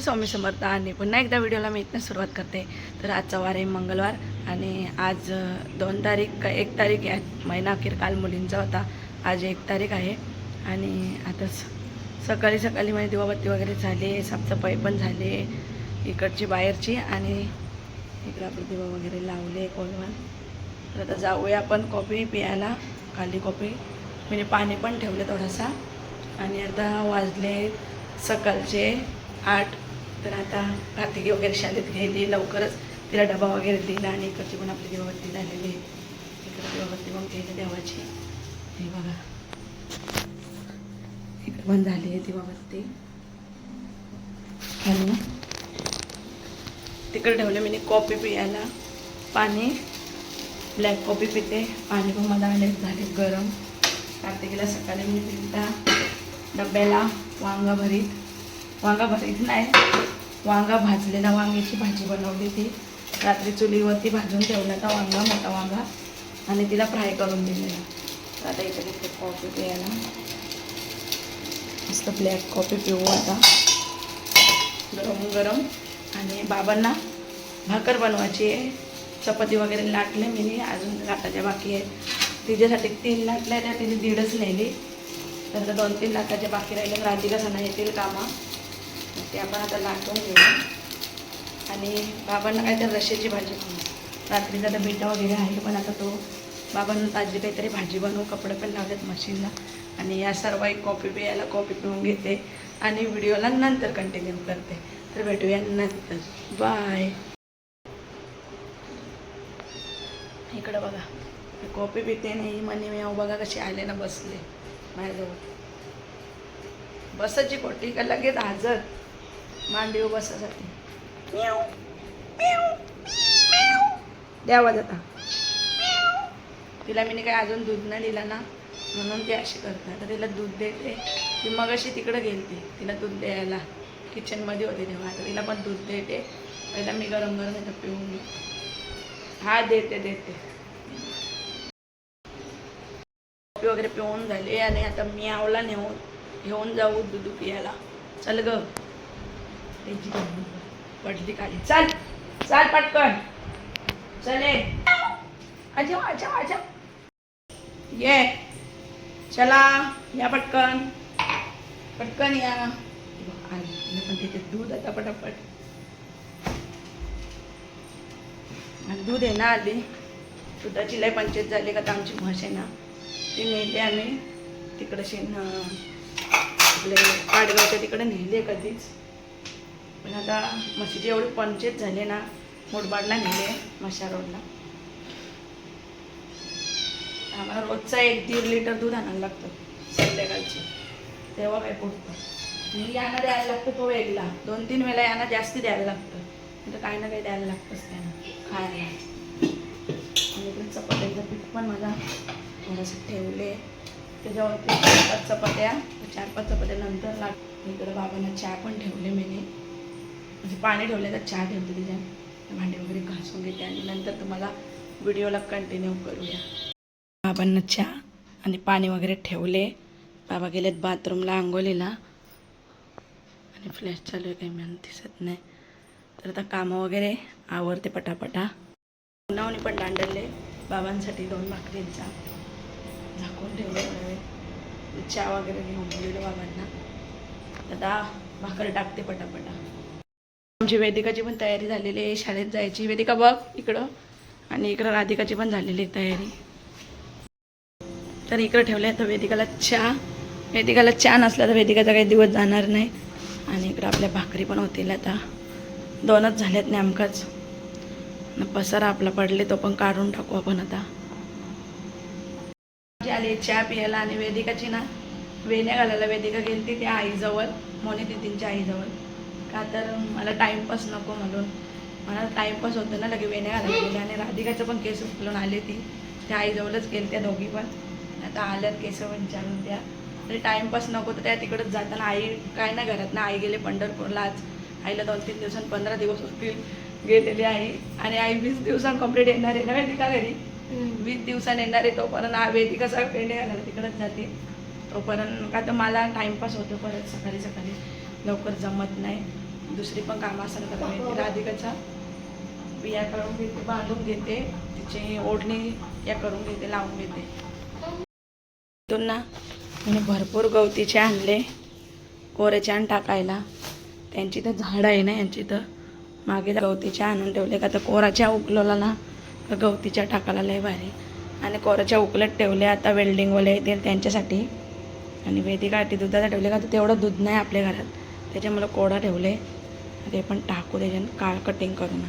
स्वामी समर्थ आणि पुन्हा एकदा व्हिडिओला मी इथनं सुरुवात करते. तर आजचा वार आहे मंगळवार आणि आज दोन तारीख का एक तारीख आहे महिना अखेर काल मुलींचा होता. आज एक तारीख आहे आणि आता स- सकाळी सकाळी माझी दिवाबत्ती वगैरे झाली साफसफाई पण झाली इकडची बाहेरची आणि इकडं आपले दिवा वगैरे लावले कोलवान तर आता जाऊया आपण कॉफी प्यायला खाली कॉफी. म्हणजे पाणी पण ठेवलं थोडासा. आणि आता वाजले सकाळचे आठ. तर आता कार्तिकी वगैरे शाळेत घ्यायली लवकरच तिला डबा वगैरे दिला आणि इकडची पण आपली दिवाबत्ती झालेली आहे. इकडे दिवाबत्ती मग केली देवाची. हे बघा. इकडे पण झाली आहे दिवाबत्ती आणि तिकडे ठेवले मी कॉफी पियाला पाणी ब्लॅक कॉफी पिते. पाणी पण मला आले झाले गरम. कार्तिकीला सकाळी मी पिता डब्याला वांगा भरीत. वांगा भरीत नाही. वांगा भाजलेला वांग्याची भाजी बनवली ती. रात्री चुलीवरती भाजून ठेवला तर वांगा मोठा वांगा. आणि तिला फ्राय करून दिलेला तर आता इकडे घेते कॉफी प्यायला. मस्त ब्लॅक कॉफी पिऊ आता. गरम गरम. आणि बाबांना भाकर बनवायची आहे. चपाती वगैरे लाटले मी अजून लाटाच्या बाकी आहेत. तिच्यासाठी तीन लाटल्या त्या तिने दीडच नेली तर दोन तीन लाटाच्या बाकी राहिले राधिका सणा येतील कामा. ते आपण आता लाटून घेऊ. आणि बाबांना काय तर रश्याची भाजी खाऊ. रात्रीचा तर बिटा वगैरे आहे पण आता तो बाबांना ताजी काहीतरी भाजी बनवू कपडे पण लावलेत मशीनला. आणि या सर्व एक कॉफी पियाला कॉफी पिऊन घेते. आणि व्हिडिओला नंतर कंटिन्यू करते. तर भेटूया नंतर. बाय इकडं बघा. मी कॉफी पिते नाही म्हणे मी अहो बघा कशी आले ना बसले. माझ्याजवळ. बसायची कोटी का लगेच हजर? मांडीव बसासाठी. द्यावा जाता तिला मी काय अजून दूध नाही दिला ना म्हणून ती अशी करते. आता तिला दूध देते. ती मग अशी तिकडे गेलती. तिला दूध द्यायला. किचनमध्ये होते तेव्हा. आता तिला पण दूध देते. पहिला मी गरम गरम येतं पिऊन हा देते देते. कॉफी वगैरे पिऊन झाली आणि आता मी आवला नेऊन घेऊन जाऊ दूध पियाला. चल ग. त्याची पडली खाली. चल चल पटकन. चले अच्छा अच्छा अच्छा ये. चला या पटकन. पटकन या. पण तिथे दूध आता पटापट. आणि दूध आहे ना आली दुधाची लय पंचायत झाली का तर आमची म्हश आहे ना ती नेली आम्ही. तिकडं शेण आपले पाडगावच्या तिकडे नेले कधीच. पण आता म्हशीची एवढी पंचेत झाले ना मुठबाडला नेले मशा रोडला. आम्हाला रोजचा एक दीड लिटर दूध आणायला लागतं संध्याकाळची. तेव्हा काय पुरतं मी यांना द्यायला लागतं तो वेगळा दोन तीन वेळा यांना जास्ती द्यायला लागतं. म्हणजे काही ना काही द्यायला लागतंच त्यांना. खायला. आणि इकडे चपात्यांचं पीठ पण मला थोडंसं ठेवले. त्याच्यावरती चार पाच चपात्या चार पाच चपात्या नंतर लाग इकडं बाबांना चहा पण ठेवले मी. म्हणजे पाणी ठेवले तर चहा ठेवते तिच्या भांडी वगैरे घासून घेते आणि नंतर तुम्हाला व्हिडिओला कंटिन्यू करूया. बाबांना चहा आणि पाणी वगैरे ठेवले. बाबा गेलेत बाथरूमला आंघोलीला आणि फ्लॅश चालू आहे काही मला दिसत नाही. तर आता कामं वगैरे आवरते पटापटा. उन्हावणी पण दांडले बाबांसाठी दोन भाकरींचा झाकून ठेवले चहा वगैरे घेऊन दिलं बाबांना. आता भाकर टाकते पटापटा. आमची वेदिकाची पण तयारी झालेली आहे. शाळेत जायची. वेदिका बघ इकडं. आणि इकडं राधिकाची पण झालेली आहे तयारी. तर इकडं ठेवलं आहे तर वेदिकाला चहा. वेदिकाला चहा नसला तर वेदिकाचा काही दिवस जाणार नाही. आणि इकडं आपल्या भाकरी पण होतील आता. दोनच झाल्यात नेमकाच. न पसारा आपला पडले तो पण काढून टाकू आपण आता. जी आली चहा प्यायला आणि वेदिकाची ना वेण्या घालायला वेदिका गेली ती त्या आईजवळ मोनी तिथींच्या आईजवळ. का तर मला टाईमपास नको म्हणून. मला टाईमपास होतं ना लगे वेण्या घालायला गेले आणि राधिकाचं पण केस उचलून आले ती. त्या आईजवळच गेले त्या दोघी पण. आता आल्यात केस विचारून त्या. तरी टाईमपास नको तर त्या तिकडंच जाताना आई काय नाही घरात ना आई गेले पंढरपूरला आज. आईला दोन तीन दिवसांत पंधरा दिवस होतील. गेलेली आई. आणि आई वीस दिवसांत कंप्लीट येणार आहे ना वेदिका घरी? वीस दिवसांनी येणार आहे तोपर्यंत. हा वेदिका सगळं पेंडे घालायला तिकडंच जाते. तोपर्यंत का तर मला टाईमपास होतो परत सकाळी सकाळी. लवकर जमत नाही. दुसरी पण कामं असताना करावी ती राधिकाच्या बिया करून घेते बांधून घेते तिची ओढणी या करून घेते लावून घेते. ना मी भरपूर गवतीचे आणले कोरे आण टाकायला. त्यांची तर झाडं आहे ना यांची तर मागे गवतीच्या आणून ठेवले का तर कोराच्या उकलवला ना गवतीच्या टाकायला लय भारी. आणि कोराच्या उकलत ठेवले आता वेल्डिंगवाले येतील त्यांच्यासाठी. आणि वेदिकाठी दुधाचा ठेवले का तर तेवढं दूध नाही आपल्या घरात. त्याच्यामुळे कोडा ठेवले. ते पण टाकू त्याच्यानं काळ कटिंग करून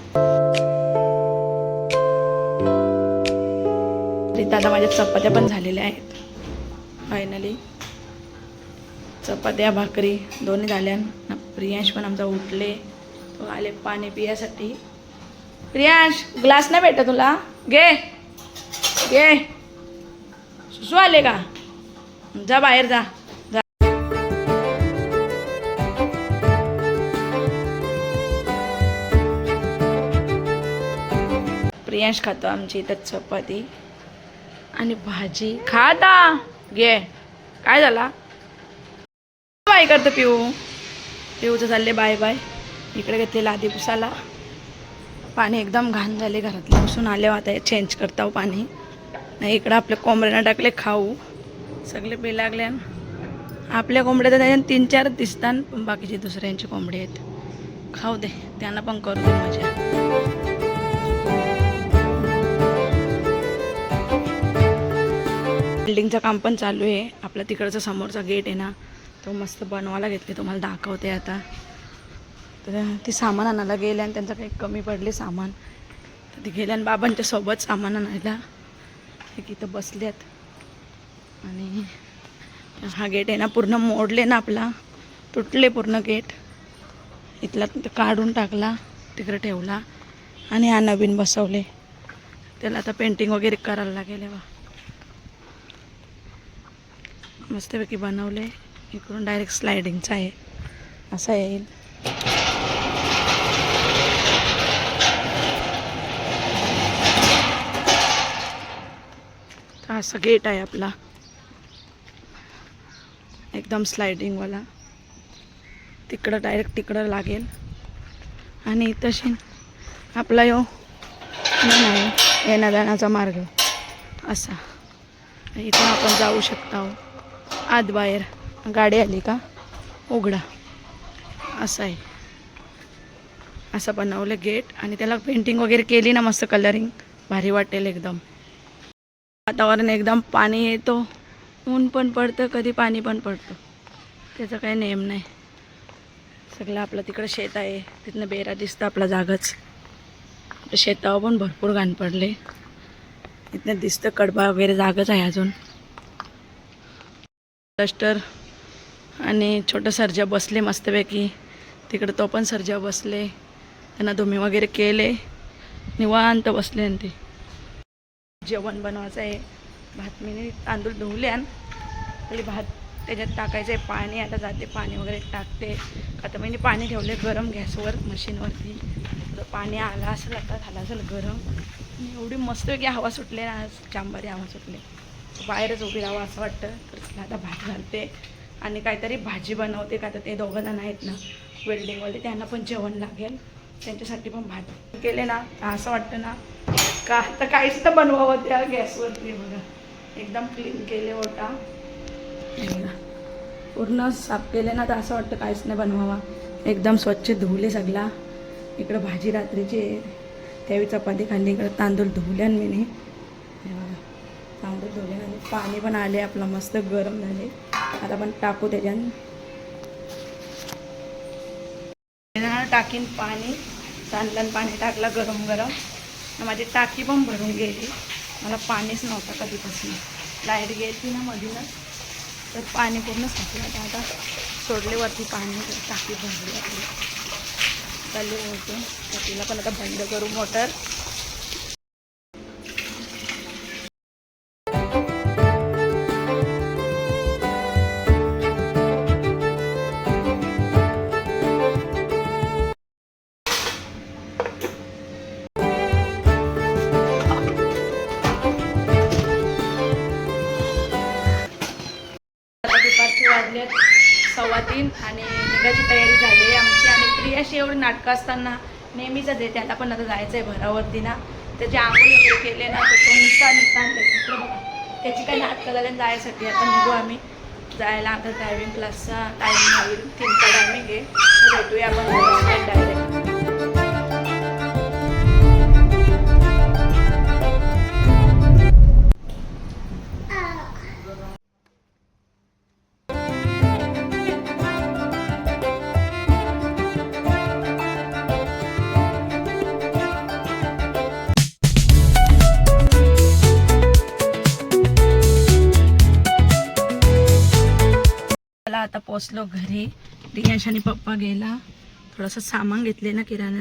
तरी आता माझ्या चपात्या पण झालेल्या आहेत. फायनली चपात्या भाकरी दोन्ही झाल्या प्रियांश पण आमचा उठले. तो आले पाणी पियासाठी. प्रियांश ग्लास नाही भेटत तुला? घे. घे. सुसू आले का? जा बाहेर जा. प्रियांश खातो आमची इथं चपाती. आणि भाजी. खाता घे. काय झाला? बाय करतं पिऊ. पिऊचं चालले बाय बाय. इकडे घेतले लादी पुसाला पाणी एकदम घाण झाले घरातले. पुसून आले हो आता. चेंज करता हो पाणी. नाही इकडं आपले कोंबड्यांना टाकले खाऊ. सगळे पे लागले. आपल्या कोंबड्या तर त्याच्यात तीन चार दिसतात. पण बाकीचे दुसऱ्यांचे कोंबडे आहेत. खाऊ दे. त्यांना पण करू दे मजा. बिल्डिंगचं काम पण चालू आहे. आपला तिकडचा समोरचा गेट आहे ना तो मस्त बनवायला घेतले तुम्हाला दाखवते आता. तर ती सामान आणायला गेले आणि त्यांचं काही कमी पडले सामान. तर ती गेले आणि बाबांच्या सोबत सामान आणायला. एक इथं बसल्यात आणि हा गेट आहे ना पूर्ण मोडले ना आपला. तुटले पूर्ण गेट इथला काढून टाकला तिकडे ठेवला. आणि हा नवीन बसवले. त्याला आता पेंटिंग वगैरे करायला लागेल बा मस्तपैकी बनवले इकडून डायरेक्ट स्लायडिंगचं आहे. असं येईल. तर असं गेट आहे आपला. एकदम स्लायडिंगवाला तिकडं डायरेक्ट तिकडं लागेल. आणि तशी आपला यो नाही येण्या जाण्याचा मार्ग असा. इथून आपण जाऊ शकता हो. आत बाहेर गाडी आली का? उघडा. असं आहे. असं बनवलं गेट आणि त्याला पेंटिंग वगैरे केली ना मस्त कलरिंग भारी वाटेल एकदम. वातावरण एकदम पाणी येतो. ऊन पण पडतं कधी पाणी पण पडतं. त्याचा काही नेम नाही. सगळं आपलं तिकडं शेत आहे. तिथनं बेरा दिसतं आपला जागाच. शेतावर पण भरपूर घाण पडले. इथनं दिसतं कडबा वगैरे जागच आहे अजून. डस्टर आणि छोटं सर्जा बसले मस्तपैकी. तिकडं तो पण सर्जा बसले. त्यांना धुमे वगैरे केले. निवांत बसले आणि ते. जेवण बनवायचं आहे. भात मी तांदूळ धुवले आणि भात त्याच्यात टाकायचं आहे पाणी. आता जाते पाणी वगैरे टाकते. आता मी पाणी ठेवले गरम गॅसवर मशीनवरती. तर पाणी आलं असेल आता झालं असेल गरम. एवढी मस्तपैकी हवा सुटले ना आज. चांबारी हवा सुटले. बाहेरच उभी राहावं असं वाटतं. तर चला आता भात घालते. आणि काहीतरी भाजी बनवते का तर ते दोघं जण आहेत ना वेल्डिंगवाले त्यांना पण जेवण लागेल. त्यांच्यासाठी पण भात केले ना असं वाटतं ना. का तर काहीच तर बनवावं त्या गॅसवरती बघा. एकदम क्लीन केले ओटा पूर्ण साफ केले ना तर असं वाटतं काहीच नाही बनवावा. एकदम स्वच्छ धुवले सगळा. इकडं भाजी रात्रीची त्यावेळी चपाती खाल्ली इकडं तांदूळ धुवल्यान मी. नाही तांदूळ धुले आणि पाणी पण आले आपलं मस्त गरम झाले. आता आपण टाकू त्याच्यानं टाकीन पाणी. तांदळान पाणी टाकलं गरम गरम. माझी टाकी पण भरून गेली. मला पाणीच नव्हतं कधीपासून. लाइट गेली ना मधूनच. तर पाणी पूर्ण संपलं तर आता सोडले वरती पाणी टाकी भरली आपली. चालली होते. तर तिला पण आता बंद करू मोटर. नाटकं असताना नेहमीच आहे त्याला पण आता जायचं आहे भरावरती ना. त्याचे आंघोळ वगैरे केले ना तर निघता निघता त्याची काही नाटकं झाली जायसाठी आता निघू आम्ही. जायला आता ड्रायव्हिंग क्लासचा टायमिंग होईल तीन टायमिंग आहे भेटूया आपण. डायरेक्ट आता पोचलो घरी. रियांश पप्पा गेला. थोडंसं सामान घेतले ना किराणा